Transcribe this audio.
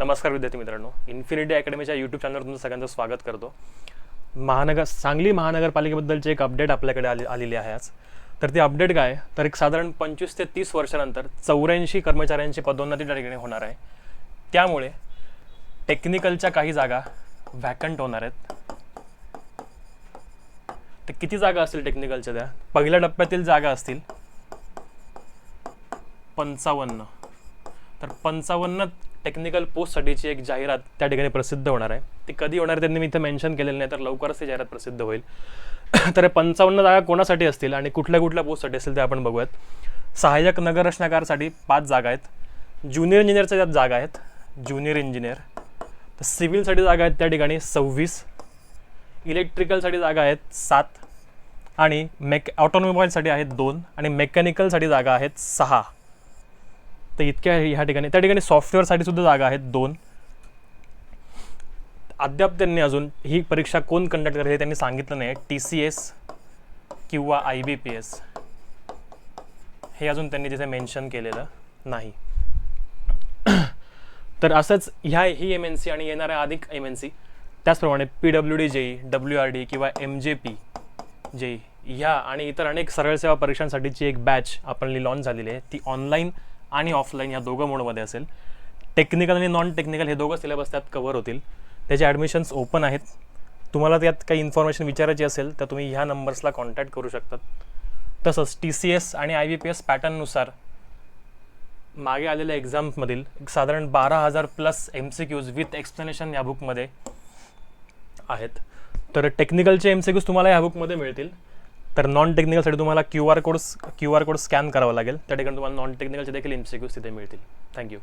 नमस्कार विद्यार्थी मित्रांनो. इन्फिनिटी अकॅडमीच्या यूट्यूब चॅनलवर तुमचं सगळ्यांचं स्वागत करतो. महानगर सांगली महानगरपालिकेबद्दलची एक अपडेट आपल्याकडे आले आलेली आहे आज. तर ती अपडेट काय? तर एक साधारण पंचवीस ते तीस वर्षानंतर चौऱ्याऐंशी कर्मचाऱ्यांची पदोन्नती त्या ठिकाणी होणार आहे. त्यामुळे टेक्निकलच्या काही जागा व्हॅकंट होणार आहेत. तर किती जागा असतील टेक्निकलच्या त्या? पहिल्या टप्प्यातील जागा असतील पंचावन्न. तर पंचावन्न टेक्निकल पोस्टसाठीची एक जाहिरात त्या ठिकाणी प्रसिद्ध होणार आहे. ती कधी होणार आहे त्यांनी मी इथं मेन्शन केलेलं नाही तर लवकरच ती जाहिरात प्रसिद्ध होईल. तर पंचावन्न जागा कोणासाठी असतील आणि कुठल्या कुठल्या पोस्टसाठी असतील ते आपण बघूयात. सहाय्यक नगररचनाकारसाठी पाच जागा आहेत. ज्युनियर इंजिनियरच्या त्यात जागा आहेत. ज्युनियर इंजिनियर तर सिव्हिलसाठी जागा आहेत त्या ठिकाणी सव्वीस. इलेक्ट्रिकलसाठी जागा आहेत सात. आणि मेक ऑटोमोबाईलसाठी आहेत दोन. आणि मेकॅनिकलसाठी जागा आहेत सहा. तर इतक्या ह्या ठिकाणी त्या ठिकाणी सॉफ्टवेअरसाठी सुद्धा जागा आहेत दोन. अद्याप त्यांनी अजून ही परीक्षा कोण कंडक्ट करेल हे त्यांनी सांगितलं नाही. टी सी एस किंवा आय बी पी एस हे अजून त्यांनी तिथे मेन्शन केलेलं नाही. तर असंच ह्या ही एम एन सी आणि येणाऱ्या अधिक एम एन सी त्याचप्रमाणे P W D JE W R D किंवा एम जे पी जेई ह्या आणि इतर अनेक सरळ सेवा परीक्षांसाठीची एक बॅच आपली लॉन्च झालेली आहे. ती ऑनलाईन आणि ऑफलाईन या दोघं मोडमध्ये असेल. टेक्निकल आणि नॉन टेक्निकल हे दोघं सिलेबस त्यात कव्हर होतील. त्याचे ॲडमिशन्स ओपन आहेत. तुम्हाला त्यात काही इन्फॉर्मेशन विचारायची असेल तर तुम्ही ह्या नंबर्सला कॉन्टॅक्ट करू शकतात. तसंच टी सी एस आणि आय बी पी एस पॅटर्ननुसार मागे आलेल्या एक्झाम्समधील एक साधारण बारा हजार plus M C Qs with explanation या बुकमध्ये आहेत. तर टेक्निकलचे एम सी क्यूज तुम्हाला या बुकमध्ये मिळतील. तर नॉन टेक्निकलसाठी तुम्हाला Q R code Q R code scan करावा लागेल. त्या ठिकाणी तुम्हाला नॉन टेक्निकलचे देखील एम सी क्यूज तिथे मिळतील. थँक्यू